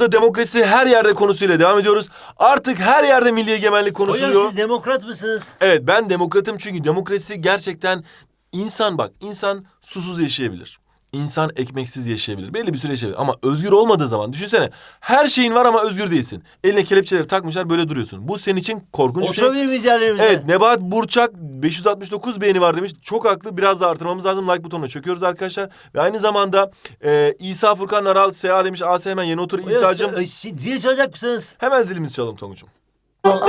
Demokrasi her yerde konusuyla devam ediyoruz. Artık her yerde milli egemenlik konuşuluyor. Hocam siz demokrat mısınız? Evet ben demokratım çünkü demokrasi gerçekten insan bak insan susuz yaşayabilir. İnsan ekmeksiz yaşayabilir. Belli bir süre yaşayabilir. Ama özgür olmadığı zaman düşünsene her şeyin var ama özgür değilsin. Eline kelepçeleri takmışlar böyle duruyorsun. Bu senin için korkunç bir şey. Oturabilir miyiz yerlerimize? Evet Nebahat Burçak 569 beğeni var demiş. Çok haklı biraz daha artırmamız lazım. Like butonuna çöküyoruz arkadaşlar. Ve aynı zamanda e, İsa Furkan Aral Seha demiş. Ase hemen yeni otur İsa'cığım. Zil çalacak mısınız? Hemen zilimizi çalalım Tonguç'um. Evet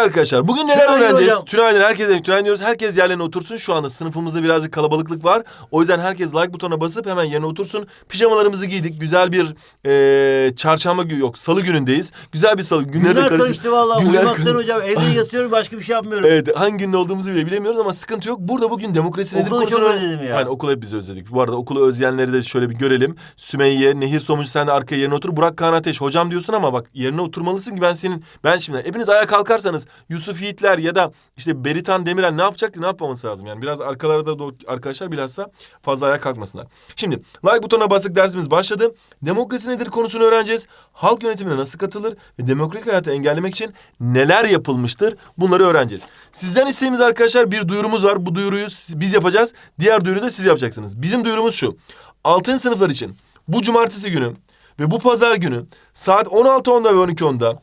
arkadaşlar bugün neler Tünaydın öğreneceğiz? hocam. Tünaydın herkese tünaydın diyoruz. Herkes yerlerine otursun. Şu anda sınıfımızda birazcık kalabalıklık var. O yüzden herkes like butonuna basıp hemen yerine otursun. Pijamalarımızı giydik. Güzel bir eee çarşamba günü yok salı günündeyiz. Güzel bir salı. Günler karışık- karıştı vallahi. Günler Uyumaktan karıştı. hocam. Evde yatıyorum başka bir şey yapmıyorum. Evet hangi günde olduğumuzu bile bilemiyoruz ama sıkıntı yok. Burada bugün demokrasi nedir Okulu çok özledim ya. Aynen okulu hep biz özledik. Bu arada okulu özleyenleri de şöyle bir görelim. Sümeyye, Nehir Somuncu sen de arkaya yerine otur. Burak Kaan Ateş hocam diyorsun ama bak yerine oturmalısın ki ben senin... Ben şimdi hepiniz ayağa kalkarsanız Yusuf Yiğitler ya da işte Beritan Demirel ne yapacaktı ne yapmaması lazım yani. Biraz arkalarda da arkadaşlar bilhassa fazla ayağa kalkmasınlar. Şimdi like butonuna basık dersimiz başladı. Demokrasi nedir konusunu öğreneceğiz. Halk yönetimine nasıl katılır ve demokratik hayatı engellemek için neler yapılmıştır bunları öğreneceğiz. Sizden isteğimiz arkadaşlar bir duyurumuz var. Bu duyuruyu biz yapacağız. Diğer duyuruyu da siz yapacaksınız. Bizim duyurumuz şu. Altın sınıflar için bu cumartesi günü ve bu pazar günü saat 16.10'da ve 12.10'da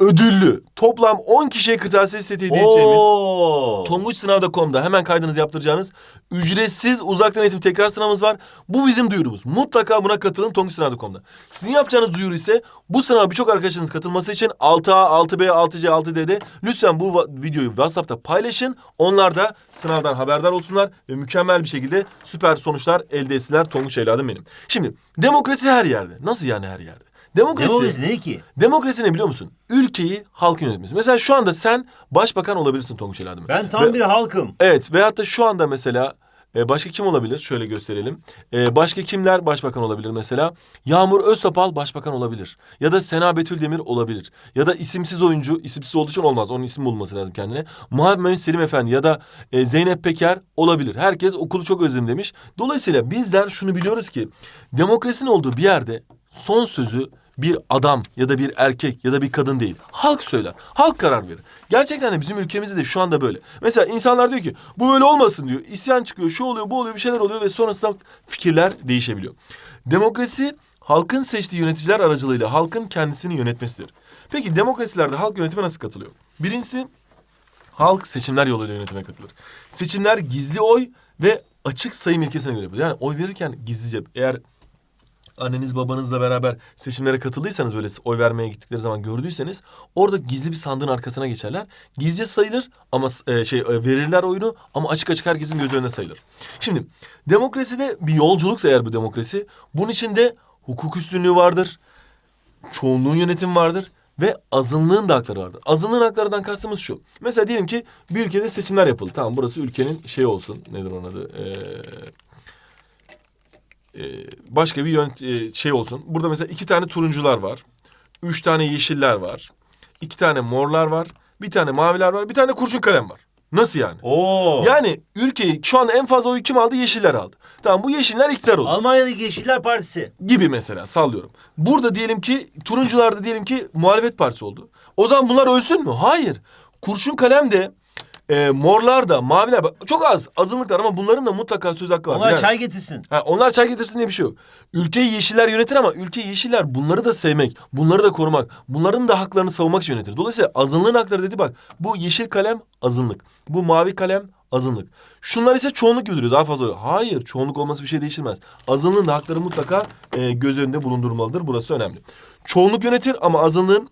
ödüllü toplam 10 kişiye kırtasiye seti hediye edeceğimiz Oo. tonguçsınavda.com'da hemen kaydınızı yaptıracağınız ücretsiz uzaktan eğitim tekrar sınavımız var. Bu bizim duyurumuz. Mutlaka buna katılın tonguçsınavda.com'da. Sizin yapacağınız duyuru ise bu sınava birçok arkadaşınız katılması için 6A, 6B, 6C, 6D'de lütfen bu videoyu WhatsApp'ta paylaşın. Onlar da sınavdan haberdar olsunlar ve mükemmel bir şekilde süper sonuçlar elde etsinler Tonguç evladım benim. Şimdi demokrasi her yerde. Nasıl yani her yerde? Demokrasi... Demokrasi ne ki? Demokrasi ne biliyor musun? Ülkeyi halkın yönetmesi. Mesela şu anda sen başbakan olabilirsin Tonguç evladım. Ben tam Ve- bir halkım. Evet veyahut da şu anda mesela e, başka kim olabilir? Şöyle gösterelim. E, başka kimler başbakan olabilir mesela? Yağmur Öztopal başbakan olabilir. Ya da Sena Betül Demir olabilir. Ya da isimsiz oyuncu, isimsiz olduğu için olmaz. Onun isim bulması lazım kendine. Muhammed Selim Efendi ya da e, Zeynep Peker olabilir. Herkes okulu çok özledim demiş. Dolayısıyla bizler şunu biliyoruz ki demokrasinin olduğu bir yerde son sözü bir adam ya da bir erkek ya da bir kadın değil. Halk söyler. Halk karar verir. Gerçekten de bizim ülkemizde de şu anda böyle. Mesela insanlar diyor ki bu böyle olmasın diyor. İsyan çıkıyor, şu oluyor, bu oluyor, bir şeyler oluyor ve sonrasında fikirler değişebiliyor. Demokrasi halkın seçtiği yöneticiler aracılığıyla halkın kendisini yönetmesidir. Peki demokrasilerde halk yönetime nasıl katılıyor? Birincisi halk seçimler yoluyla yönetime katılır. Seçimler gizli oy ve açık sayım ilkesine göre yapılır. Yani oy verirken gizlice eğer anneniz babanızla beraber seçimlere katıldıysanız böyle oy vermeye gittikleri zaman gördüyseniz orada gizli bir sandığın arkasına geçerler. Gizlice sayılır ama e, şey e, verirler oyunu ama açık açık herkesin gözü önüne sayılır. Şimdi demokraside bir yolculuksa eğer bu demokrasi bunun içinde hukuk üstünlüğü vardır. Çoğunluğun yönetimi vardır ve azınlığın da hakları vardır. Azınlığın haklarından kastımız şu. Mesela diyelim ki bir ülkede seçimler yapıldı. Tamam burası ülkenin şey olsun. Nedir onun adı? Ee, e, başka bir yön e, şey olsun. Burada mesela iki tane turuncular var. Üç tane yeşiller var. iki tane morlar var. Bir tane maviler var. Bir tane kurşun kalem var. Nasıl yani? Oo. Yani ülkeyi şu anda en fazla oyu kim aldı? Yeşiller aldı. Tamam bu yeşiller iktidar oldu. Almanya'daki Yeşiller Partisi. Gibi mesela sallıyorum. Burada diyelim ki turuncularda diyelim ki muhalefet partisi oldu. O zaman bunlar ölsün mü? Hayır. Kurşun kalem de e, morlar da maviler bak, çok az azınlıklar ama bunların da mutlaka söz hakkı var. Onlar Yani- çay getirsin. Ha, onlar çay getirsin diye bir şey yok. Ülkeyi yeşiller yönetir ama ülke yeşiller bunları da sevmek, bunları da korumak, bunların da haklarını savunmak için yönetir. Dolayısıyla azınlığın hakları dedi bak bu yeşil kalem azınlık, bu mavi kalem azınlık. Şunlar ise çoğunluk gibi duruyor daha fazla. Hayır çoğunluk olması bir şey değiştirmez. Azınlığın da hakları mutlaka e, göz önünde bulundurulmalıdır. Burası önemli. Çoğunluk yönetir ama azınlığın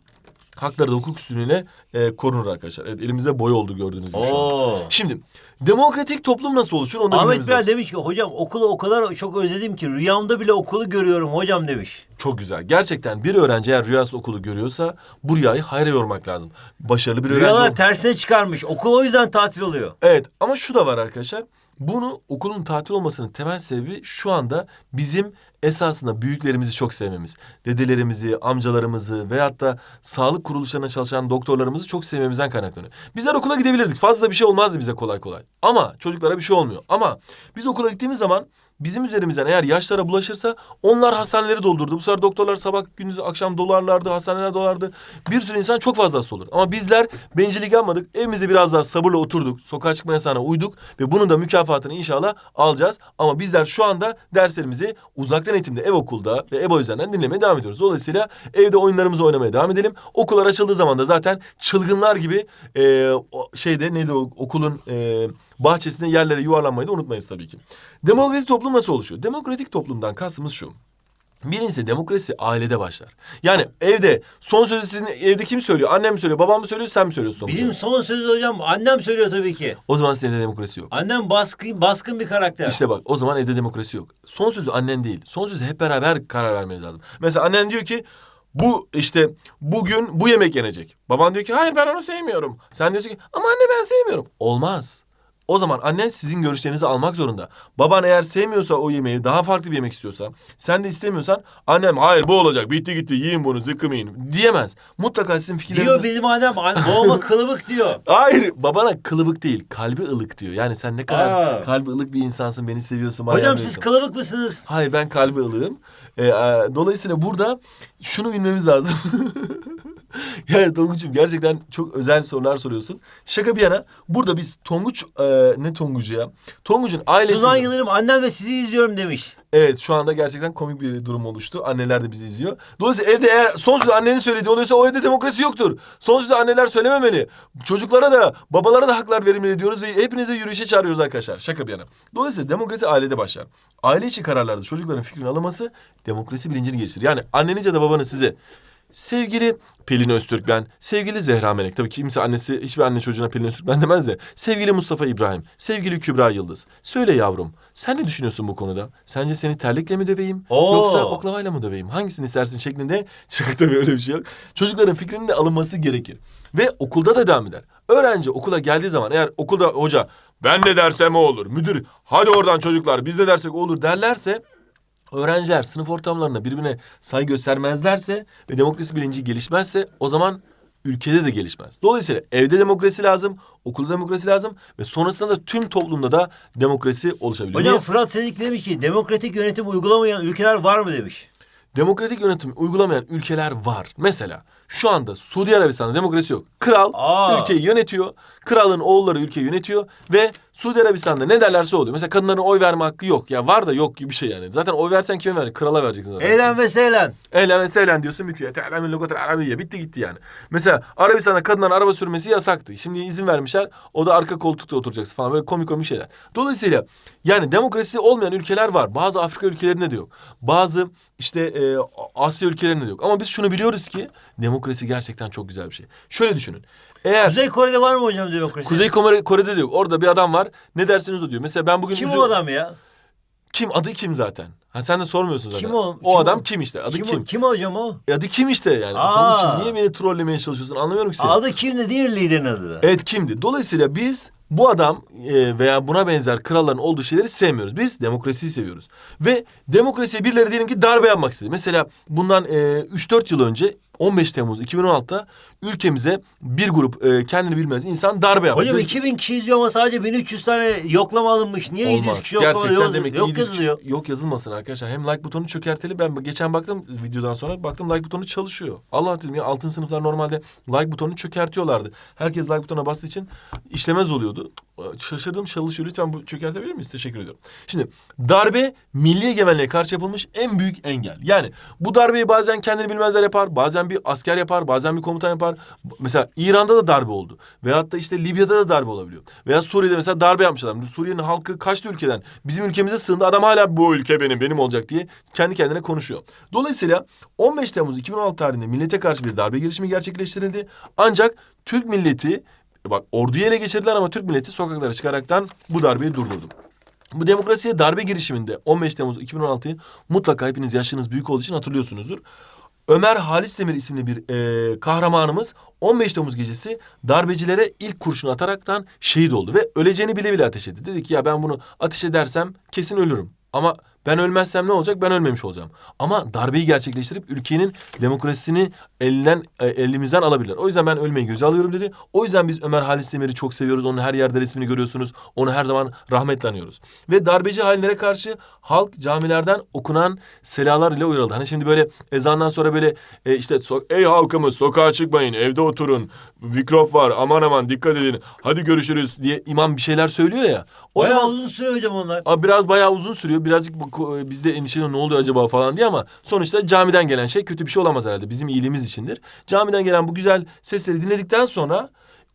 Hakları da hukuk üstünlüğüne e, korunur arkadaşlar. Evet elimizde boy oldu gördüğünüz gibi şu an. Oo. Şimdi demokratik toplum nasıl oluşur onu Ahmet bilmemiz Bilal lazım. demiş ki hocam okulu o kadar çok özledim ki rüyamda bile okulu görüyorum hocam demiş. Çok güzel. Gerçekten bir öğrenci eğer rüyası okulu görüyorsa bu rüyayı hayra yormak lazım. Başarılı bir öğrenci Rüyalar ol- tersine çıkarmış. Okul o yüzden tatil oluyor. Evet ama şu da var arkadaşlar. Bunu okulun tatil olmasının temel sebebi şu anda bizim esasında büyüklerimizi çok sevmemiz. Dedelerimizi, amcalarımızı veyahut da sağlık kuruluşlarına çalışan doktorlarımızı çok sevmemizden kaynaklanıyor. Bizler okula gidebilirdik. Fazla bir şey olmazdı bize kolay kolay. Ama çocuklara bir şey olmuyor. Ama biz okula gittiğimiz zaman bizim üzerimizden eğer yaşlara bulaşırsa onlar hastaneleri doldurdu. Bu sefer doktorlar sabah gündüz akşam dolarlardı, hastaneler dolardı. Bir sürü insan çok fazla hasta olur. Ama bizler bencillik yapmadık. Evimizde biraz daha sabırla oturduk. Sokağa çıkma yasağına uyduk ve bunun da mükafatını inşallah alacağız. Ama bizler şu anda derslerimizi uzaktan eğitimde ev okulda ve EBA üzerinden dinlemeye devam ediyoruz. Dolayısıyla evde oyunlarımızı oynamaya devam edelim. Okullar açıldığı zaman da zaten çılgınlar gibi e, şeyde neydi o okulun e, bahçesinde yerlere yuvarlanmayı da unutmayız tabii ki. Demokratik toplum nasıl oluşuyor? Demokratik toplumdan kastımız şu. Birincisi demokrasi ailede başlar. Yani evde son sözü sizin evde kim söylüyor? Annem mi söylüyor, babam mı söylüyor, sen mi söylüyorsun son Bizim sözü? son sözü hocam annem söylüyor tabii ki. O zaman sizin evde demokrasi yok. Annem baskın baskın bir karakter. İşte bak o zaman evde demokrasi yok. Son sözü annen değil. Son sözü hep beraber karar vermeniz lazım. Mesela annen diyor ki bu işte bugün bu yemek yenecek. Baban diyor ki hayır ben onu sevmiyorum. Sen diyorsun ki ama anne ben sevmiyorum. Olmaz. O zaman annen sizin görüşlerinizi almak zorunda. Baban eğer sevmiyorsa o yemeği daha farklı bir yemek istiyorsa sen de istemiyorsan annem hayır bu olacak bitti gitti yiyin bunu zıkkımı yiyin diyemez. Mutlaka sizin fikirlerinizi... Diyor annem an- babama kılıbık diyor. Hayır babana kılıbık değil kalbi ılık diyor. Yani sen ne kadar Aa. kalbi ılık bir insansın beni seviyorsun. bana Hocam siz kılıbık mısınız? Hayır ben kalbi ılığım. Ee, e, dolayısıyla burada şunu bilmemiz lazım. yani Tonguç'um gerçekten çok özel sorular soruyorsun. Şaka bir yana burada biz Tonguç e, ne Tonguç'u ya? Tonguç'un ailesi... Suzan Yıldırım annem ve sizi izliyorum demiş. Evet şu anda gerçekten komik bir durum oluştu. Anneler de bizi izliyor. Dolayısıyla evde eğer son sözü annenin söylediği oluyorsa o evde demokrasi yoktur. Son sözü anneler söylememeli. Çocuklara da babalara da haklar verilmeli diyoruz ve hepinize yürüyüşe çağırıyoruz arkadaşlar. Şaka bir yana. Dolayısıyla demokrasi ailede başlar. Aile içi kararlarda çocukların fikrinin alınması demokrasi bilincini geliştirir. Yani anneniz ya da babanız size Sevgili Pelin Öztürkmen, sevgili Zehra Melek. Tabii kimse annesi, hiçbir anne çocuğuna Pelin Öztürkmen demez de. Sevgili Mustafa İbrahim, sevgili Kübra Yıldız. Söyle yavrum, sen ne düşünüyorsun bu konuda? Sence seni terlikle mi döveyim? Oo. Yoksa oklavayla mı döveyim? Hangisini istersin şeklinde. Şaka tabii öyle bir şey yok. Çocukların fikrinin de alınması gerekir. Ve okulda da devam eder. Öğrenci okula geldiği zaman eğer okulda hoca ben ne dersem o olur. Müdür hadi oradan çocuklar biz ne dersek o olur derlerse öğrenciler sınıf ortamlarında birbirine saygı göstermezlerse ve demokrasi bilinci gelişmezse o zaman ülkede de gelişmez. Dolayısıyla evde demokrasi lazım, okulda demokrasi lazım ve sonrasında da tüm toplumda da demokrasi oluşabilir. Hocam? Fırat Sedik demiş ki demokratik yönetim uygulamayan ülkeler var mı demiş. Demokratik yönetim uygulamayan ülkeler var. Mesela şu anda Suudi Arabistan'da demokrasi yok. Kral Aa. ülkeyi yönetiyor. Kralın oğulları ülkeyi yönetiyor ve Suudi Arabistan'da ne derlerse oluyor. Mesela kadınların oy verme hakkı yok. Ya var da yok gibi bir şey yani. Zaten oy versen kime vereceksin? Krala vereceksin zaten. Eğlen ve seylen. Eylem ve seylen diyorsun bitiyor. Te'lemin logotel arabiye. Bitti gitti yani. Mesela Arabistan'da kadınların araba sürmesi yasaktı. Şimdi izin vermişler. O da arka koltukta oturacaksın falan. Böyle komik komik şeyler. Dolayısıyla yani demokrasi olmayan ülkeler var. Bazı Afrika ülkelerinde de yok. Bazı işte e, Asya ülkelerinde de yok. Ama biz şunu biliyoruz ki demokrasi gerçekten çok güzel bir şey. Şöyle düşünün. Eğer Kuzey Kore'de var mı hocam demokrasi? Kuzey Kore, Kore'de de yok. Orada bir adam var. Ne dersiniz o diyor. Mesela ben bugün Kim üzü- o adam ya? Kim? Adı kim zaten? Ha sen de sormuyorsun zaten. Kim o? Kim o adam o? kim işte? Adı kim, kim? O, kim hocam o? E Adı kim işte yani? Aa. Niye beni trollemeye çalışıyorsun anlamıyorum ki seni. Adı kim de değil mi liderin adı da? Evet kimdi? Dolayısıyla biz bu adam e, veya buna benzer kralların olduğu şeyleri sevmiyoruz. Biz demokrasiyi seviyoruz. Ve demokrasiye birileri diyelim ki darbe yapmak istedi. Mesela bundan e, 3-4 yıl önce 15 Temmuz 2016'da ülkemize bir grup e, kendini bilmez insan darbe yaptı. Hocam Dedi- 2000 kişi izliyor ama sadece 1300 tane yoklama alınmış. Niye 700 Olmaz. kişi yoklama Gerçekten yok, demek ki yok 700 yazılıyor? Yok yazılmasın arkadaşlar. Hem like butonu çökerteli. Ben geçen baktım videodan sonra baktım like butonu çalışıyor. Allah dedim ya altın sınıflar normalde like butonu çökertiyorlardı. Herkes like butonuna bastığı için işlemez oluyordu. oldu? Şaşırdım çalışıyor. Lütfen bu çökertebilir miyiz? Teşekkür ediyorum. Şimdi darbe milli egemenliğe karşı yapılmış en büyük engel. Yani bu darbeyi bazen kendini bilmezler yapar. Bazen bir asker yapar. Bazen bir komutan yapar. Mesela İran'da da darbe oldu. Veyahut da işte Libya'da da darbe olabiliyor. Veya Suriye'de mesela darbe yapmışlar. Suriye'nin halkı kaçtı ülkeden. Bizim ülkemize sığındı. Adam hala bu ülke benim, benim olacak diye kendi kendine konuşuyor. Dolayısıyla 15 Temmuz 2016 tarihinde millete karşı bir darbe girişimi gerçekleştirildi. Ancak Türk milleti bak orduyu ele geçirdiler ama Türk milleti sokaklara çıkaraktan bu darbeyi durdurdu. Bu demokrasiye darbe girişiminde 15 Temmuz 2016'yı mutlaka hepiniz yaşınız büyük olduğu için hatırlıyorsunuzdur. Ömer Halis Demir isimli bir e, kahramanımız 15 Temmuz gecesi darbecilere ilk kurşun ataraktan şehit oldu ve öleceğini bile bile ateş etti. Dedi ki ya ben bunu ateş edersem kesin ölürüm. Ama ben ölmezsem ne olacak? Ben ölmemiş olacağım. Ama darbeyi gerçekleştirip ülkenin demokrasisini elinden e, elimizden alabilirler. O yüzden ben ölmeyi göze alıyorum dedi. O yüzden biz Ömer Halis Demir'i çok seviyoruz. Onun her yerde resmini görüyorsunuz. Onu her zaman rahmetle anıyoruz. Ve darbeci hainlere karşı halk camilerden okunan selalar ile uyarıldı. Hani şimdi böyle ezandan sonra böyle e, işte ey halkımız sokağa çıkmayın, evde oturun. Mikrop var. Aman aman dikkat edin. Hadi görüşürüz diye imam bir şeyler söylüyor ya. O Bayağı zaman uzun sürüyor hocam onlar. Biraz bayağı uzun sürüyor. Birazcık bu- ko- bizde endişeli ne oluyor acaba falan diye ama sonuçta camiden gelen şey kötü bir şey olamaz herhalde. Bizim iyiliğimiz içindir. Camiden gelen bu güzel sesleri dinledikten sonra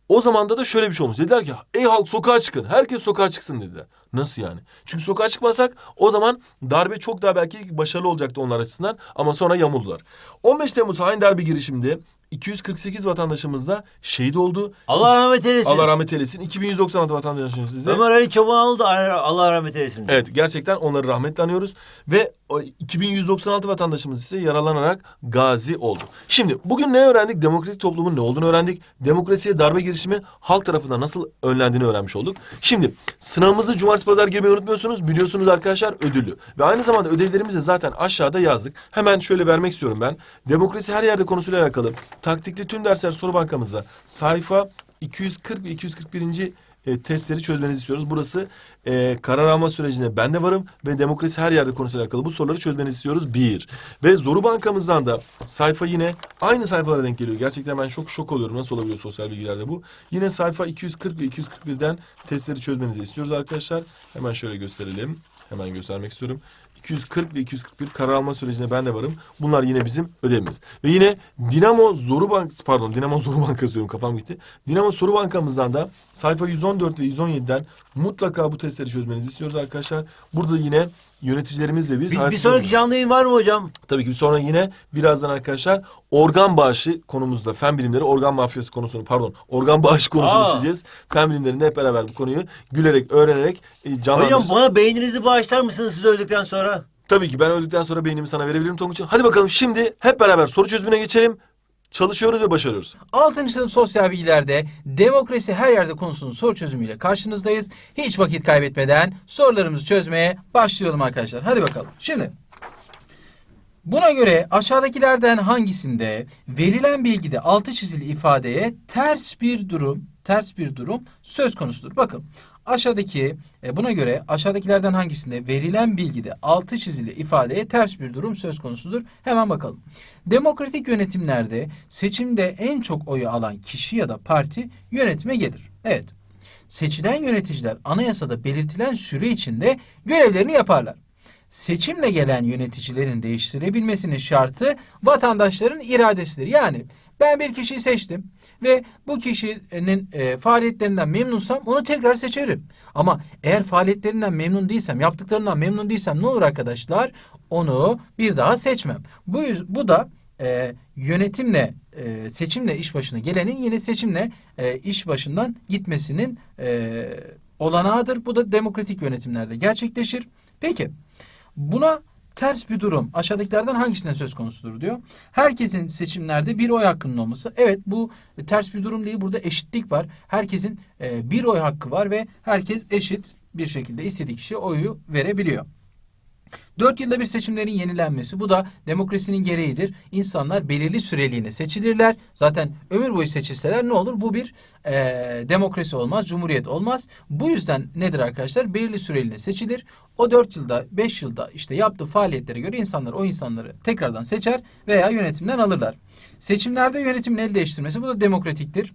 o zamanda da şöyle bir şey olmuş. Dediler ki ey halk sokağa çıkın. Herkes sokağa çıksın dediler. Nasıl yani? Çünkü sokağa çıkmasak o zaman darbe çok daha belki başarılı olacaktı onlar açısından ama sonra yamuldular. 15 Temmuz hain darbe girişiminde 248 vatandaşımız da şehit oldu. Allah rahmet eylesin. Allah rahmet eylesin. 2196 vatandaşımız ise Ömer Ali Çobanoğlu da Allah rahmet eylesin. Evet gerçekten onları rahmetle anıyoruz ve o 2196 vatandaşımız ise yaralanarak gazi oldu. Şimdi bugün ne öğrendik? Demokratik toplumun ne olduğunu öğrendik. Demokrasiye darbe girişimi halk tarafından nasıl önlendiğini öğrenmiş olduk. Şimdi sınavımızı cumartesi pazar girmeyi unutmuyorsunuz. Biliyorsunuz arkadaşlar ödüllü. Ve aynı zamanda ödevlerimizi de zaten aşağıda yazdık. Hemen şöyle vermek istiyorum ben. Demokrasi her yerde konusuyla alakalı taktikli tüm dersler soru bankamızda sayfa 240 ve 241 e, testleri çözmenizi istiyoruz. Burası e, karar alma sürecinde ben de varım ve demokrasi her yerde konusuyla alakalı bu soruları çözmenizi istiyoruz. Bir. Ve Zoru Bankamızdan da sayfa yine aynı sayfalara denk geliyor. Gerçekten ben çok şok oluyorum. Nasıl olabiliyor sosyal bilgilerde bu? Yine sayfa 240 ve 241'den testleri çözmenizi istiyoruz arkadaşlar. Hemen şöyle gösterelim. Hemen göstermek istiyorum. 240 ve 241 karar alma sürecinde ben de varım. Bunlar yine bizim ödevimiz. Ve yine Dinamo Zoru Bank pardon Dinamo Zoru Bankası diyorum kafam gitti. Dinamo Soru Bankamızdan da sayfa 114 ve 117'den mutlaka bu testleri çözmenizi istiyoruz arkadaşlar. Burada yine yöneticilerimizle biz Bir, bir sonraki canlı yayın var mı hocam? Tabii ki sonra yine birazdan arkadaşlar organ bağışı konumuzda fen bilimleri organ mafyası konusunu pardon organ bağışı konusunu Aa. işleyeceğiz. Fen bilimlerinde hep beraber bu konuyu gülerek öğrenerek e, Hocam canlandıracağız. bana beyninizi bağışlar mısınız siz öldükten sonra? Tabii ki ben öldükten sonra beynimi sana verebilirim Tonguç'um. Hadi bakalım şimdi hep beraber soru çözümüne geçelim. Çalışıyoruz ve başarıyoruz. 6. sınıf sosyal bilgilerde demokrasi her yerde konusunun soru çözümüyle karşınızdayız. Hiç vakit kaybetmeden sorularımızı çözmeye başlayalım arkadaşlar. Hadi bakalım. Şimdi buna göre aşağıdakilerden hangisinde verilen bilgide altı çizili ifadeye ters bir durum, ters bir durum söz konusudur? Bakın aşağıdaki e, buna göre aşağıdakilerden hangisinde verilen bilgide altı çizili ifadeye ters bir durum söz konusudur? Hemen bakalım. Demokratik yönetimlerde seçimde en çok oyu alan kişi ya da parti yönetime gelir. Evet. Seçilen yöneticiler anayasada belirtilen süre içinde görevlerini yaparlar. Seçimle gelen yöneticilerin değiştirebilmesinin şartı vatandaşların iradesidir. Yani ben bir kişiyi seçtim ve bu kişinin e, faaliyetlerinden memnunsam onu tekrar seçerim. Ama eğer faaliyetlerinden memnun değilsem, yaptıklarından memnun değilsem ne olur arkadaşlar? Onu bir daha seçmem. Bu bu da e, yönetimle e, seçimle iş başına gelenin yine seçimle e, iş başından gitmesinin e, olanağıdır. Bu da demokratik yönetimlerde gerçekleşir. Peki buna ters bir durum aşağıdakilerden hangisine söz konusudur diyor. Herkesin seçimlerde bir oy hakkının olması. Evet bu ters bir durum değil. Burada eşitlik var. Herkesin e, bir oy hakkı var ve herkes eşit bir şekilde istediği kişiye oyu verebiliyor. Dört yılda bir seçimlerin yenilenmesi bu da demokrasinin gereğidir. İnsanlar belirli süreliğine seçilirler. Zaten ömür boyu seçilseler ne olur? Bu bir e, demokrasi olmaz, cumhuriyet olmaz. Bu yüzden nedir arkadaşlar? Belirli süreliğine seçilir. O dört yılda, beş yılda işte yaptığı faaliyetlere göre insanlar o insanları tekrardan seçer veya yönetimden alırlar. Seçimlerde yönetimin el değiştirmesi bu da demokratiktir.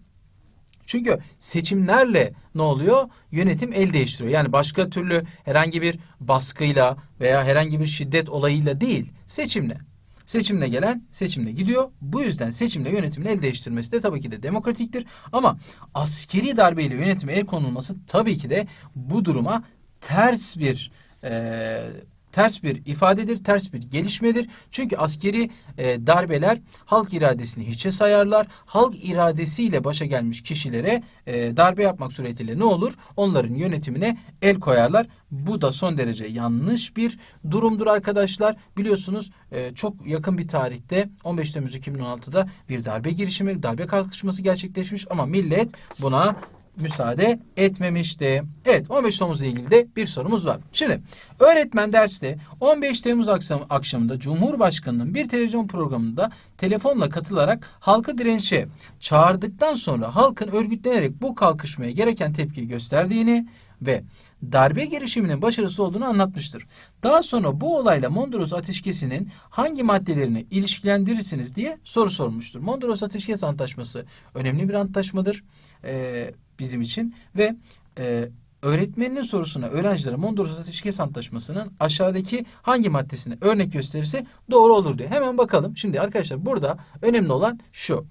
Çünkü seçimlerle ne oluyor? Yönetim el değiştiriyor. Yani başka türlü herhangi bir baskıyla veya herhangi bir şiddet olayıyla değil, seçimle. Seçimle gelen seçimle gidiyor. Bu yüzden seçimle yönetimin el değiştirmesi de tabii ki de demokratiktir. Ama askeri darbeyle yönetime el konulması tabii ki de bu duruma ters bir eee, ters bir ifadedir, ters bir gelişmedir. Çünkü askeri e, darbeler halk iradesini hiçe sayarlar. Halk iradesiyle başa gelmiş kişilere e, darbe yapmak suretiyle ne olur? Onların yönetimine el koyarlar. Bu da son derece yanlış bir durumdur arkadaşlar. Biliyorsunuz e, çok yakın bir tarihte 15 Temmuz 2016'da bir darbe girişimi, darbe kalkışması gerçekleşmiş ama millet buna müsaade etmemişti. Evet 15 Temmuz'la ilgili de bir sorumuz var. Şimdi öğretmen derste 15 Temmuz akşam, akşamında Cumhurbaşkanı'nın bir televizyon programında telefonla katılarak halkı direnişe çağırdıktan sonra halkın örgütlenerek bu kalkışmaya gereken tepkiyi gösterdiğini ve darbe girişiminin başarısı olduğunu anlatmıştır. Daha sonra bu olayla Mondros Ateşkesi'nin hangi maddelerini ilişkilendirirsiniz diye soru sormuştur. Mondros Ateşkes Antlaşması önemli bir antlaşmadır e, bizim için ve e, öğretmeninin sorusuna öğrencilere Mondros Ateşkes Antlaşması'nın aşağıdaki hangi maddesini örnek gösterirse doğru olur diyor. Hemen bakalım. Şimdi arkadaşlar burada önemli olan şu.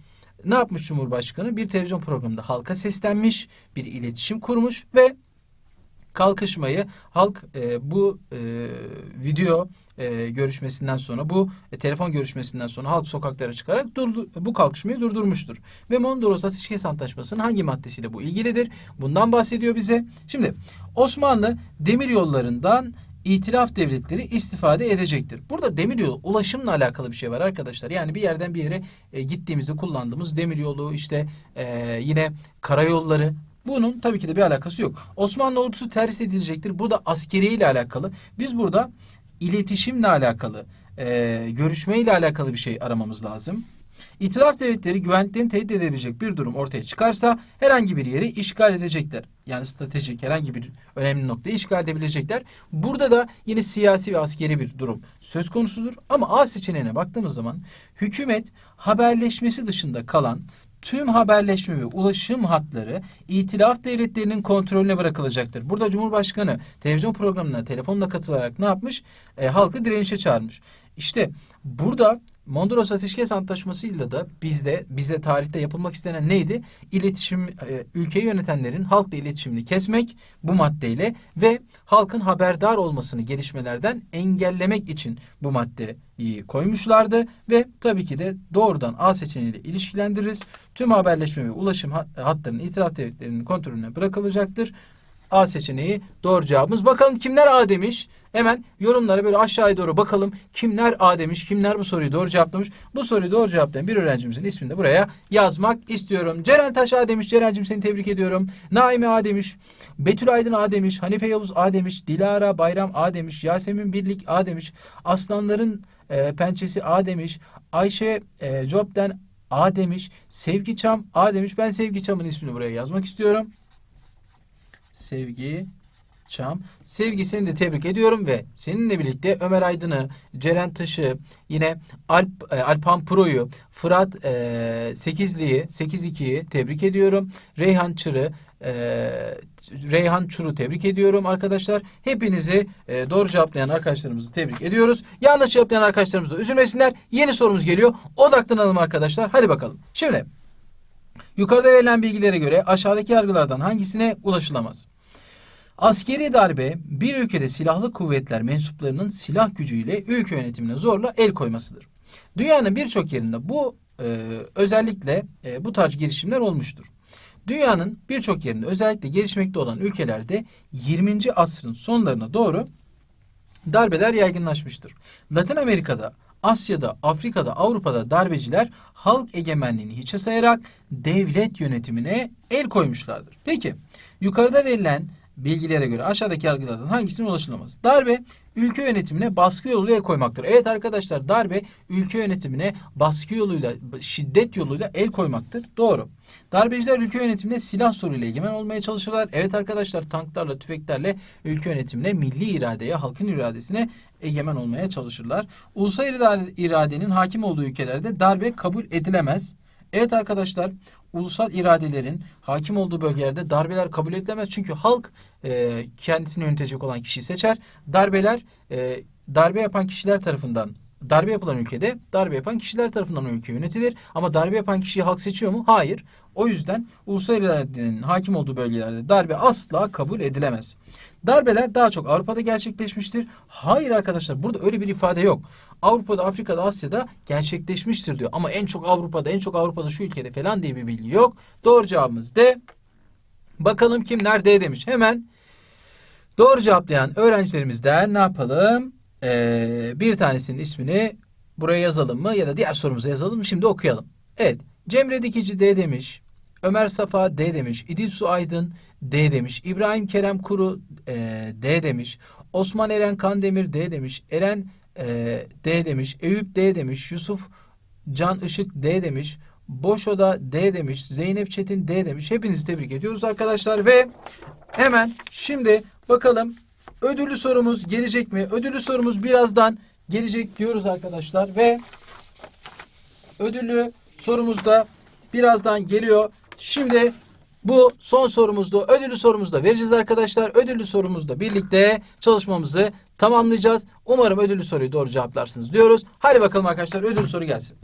Ne yapmış Cumhurbaşkanı? Bir televizyon programında halka seslenmiş, bir iletişim kurmuş ve kalkışmayı halk e, bu e, video e, görüşmesinden sonra bu e, telefon görüşmesinden sonra halk sokaklara çıkarak durdu, bu kalkışmayı durdurmuştur. Ve Mondros Ateşkes Antlaşması'nın hangi maddesiyle bu ilgilidir? Bundan bahsediyor bize. Şimdi Osmanlı demir yollarından İtilaf devletleri istifade edecektir. Burada demiryolu ulaşımla alakalı bir şey var arkadaşlar. Yani bir yerden bir yere e, gittiğimizde kullandığımız demiryolu işte e, yine karayolları bunun tabii ki de bir alakası yok. Osmanlı ordusu terhis edilecektir. Bu da askeriye ile alakalı. Biz burada iletişimle alakalı, e, görüşmeyle alakalı bir şey aramamız lazım. İtilaf devletleri güvenliklerini tehdit edebilecek bir durum ortaya çıkarsa herhangi bir yeri işgal edecekler. Yani stratejik herhangi bir önemli noktayı işgal edebilecekler. Burada da yine siyasi ve askeri bir durum söz konusudur. Ama A seçeneğine baktığımız zaman hükümet haberleşmesi dışında kalan tüm haberleşme ve ulaşım hatları itilaf devletlerinin kontrolüne bırakılacaktır. Burada Cumhurbaşkanı televizyon programına telefonla katılarak ne yapmış? E, halkı direnişe çağırmış. İşte burada Mondros Ateşkes Antlaşması'yla da bizde bize tarihte yapılmak istenen neydi? İletişim e, ülkeyi yönetenlerin halkla iletişimini kesmek bu maddeyle ve halkın haberdar olmasını gelişmelerden engellemek için bu maddeyi koymuşlardı ve tabii ki de doğrudan A seçeneğiyle ilişkilendiririz. Tüm haberleşme ve ulaşım hat- hatlarının itiraf devletlerinin kontrolüne bırakılacaktır. A seçeneği doğru cevabımız. Bakalım kimler A demiş? Hemen yorumlara böyle aşağıya doğru bakalım. Kimler A demiş? Kimler bu soruyu doğru cevaplamış? Bu soruyu doğru cevaplayan bir öğrencimizin ismini de buraya yazmak istiyorum. Ceren Taş A demiş. Ceren'cim seni tebrik ediyorum. Naime A demiş. Betül Aydın A demiş. Hanife Yavuz A demiş. Dilara Bayram A demiş. Yasemin Birlik A demiş. Aslanların e, pençesi A demiş. Ayşe e, Job'den A demiş. Sevgi Çam A demiş. Ben Sevgi Çam'ın ismini buraya yazmak istiyorum. Sevgi Çam. Sevgi seni de tebrik ediyorum ve seninle birlikte Ömer Aydın'ı, Ceren Taş'ı, yine Alp, e, Alpan Pro'yu, Fırat e, Sekizli'yi, 8-2'yi tebrik ediyorum. Reyhan Çır'ı, e, Reyhan Çur'u tebrik ediyorum arkadaşlar. Hepinizi e, doğru cevaplayan arkadaşlarımızı tebrik ediyoruz. Yanlış cevaplayan arkadaşlarımız da üzülmesinler. Yeni sorumuz geliyor. Odaklanalım arkadaşlar. Hadi bakalım. Şimdi yukarıda verilen bilgilere göre aşağıdaki yargılardan hangisine ulaşılamaz? Askeri darbe bir ülkede silahlı kuvvetler mensuplarının silah gücüyle ülke yönetimine zorla el koymasıdır. Dünyanın birçok yerinde bu e, özellikle e, bu tarz girişimler olmuştur. Dünyanın birçok yerinde özellikle gelişmekte olan ülkelerde 20. asrın sonlarına doğru darbeler yaygınlaşmıştır. Latin Amerika'da, Asya'da, Afrika'da, Avrupa'da darbeciler halk egemenliğini hiçe sayarak devlet yönetimine el koymuşlardır. Peki yukarıda verilen bilgilere göre aşağıdaki yargılardan hangisine ulaşılamaz? Darbe ülke yönetimine baskı yoluyla el koymaktır. Evet arkadaşlar darbe ülke yönetimine baskı yoluyla, şiddet yoluyla el koymaktır. Doğru. Darbeciler ülke yönetimine silah soruyla egemen olmaya çalışırlar. Evet arkadaşlar tanklarla, tüfeklerle ülke yönetimine, milli iradeye, halkın iradesine egemen olmaya çalışırlar. Ulusal irade- iradenin hakim olduğu ülkelerde darbe kabul edilemez. Evet arkadaşlar ulusal iradelerin hakim olduğu bölgelerde darbeler kabul edilemez. Çünkü halk e, kendisini yönetecek olan kişiyi seçer. Darbeler e, darbe yapan kişiler tarafından darbe yapılan ülkede darbe yapan kişiler tarafından ülke yönetilir. Ama darbe yapan kişiyi halk seçiyor mu? Hayır. O yüzden ulusal iradenin hakim olduğu bölgelerde darbe asla kabul edilemez. Darbeler daha çok Avrupa'da gerçekleşmiştir. Hayır arkadaşlar burada öyle bir ifade yok. Avrupa'da, Afrika'da, Asya'da gerçekleşmiştir diyor. Ama en çok Avrupa'da, en çok Avrupa'da şu ülkede falan diye bir bilgi yok. Doğru cevabımız D. Bakalım kimler D demiş. Hemen doğru cevaplayan öğrencilerimizden ne yapalım? Ee, bir tanesinin ismini buraya yazalım mı ya da diğer sorumuza yazalım mı? Şimdi okuyalım. Evet. Cemre Dikici D demiş. Ömer Safa D demiş. İdil Su Aydın D demiş. İbrahim Kerem Kuru e, D demiş. Osman Eren Kandemir D demiş. Eren e, D demiş. Eyüp D demiş. Yusuf Can Işık D demiş. Boşo'da D demiş. Zeynep Çetin D demiş. Hepinizi tebrik ediyoruz arkadaşlar ve hemen şimdi bakalım ödüllü sorumuz gelecek mi? Ödüllü sorumuz birazdan gelecek diyoruz arkadaşlar ve ödüllü sorumuz da birazdan geliyor. Şimdi bu son sorumuzda ödüllü sorumuzda vereceğiz arkadaşlar. Ödüllü sorumuzda birlikte çalışmamızı tamamlayacağız. Umarım ödüllü soruyu doğru cevaplarsınız diyoruz. Hadi bakalım arkadaşlar ödüllü soru gelsin.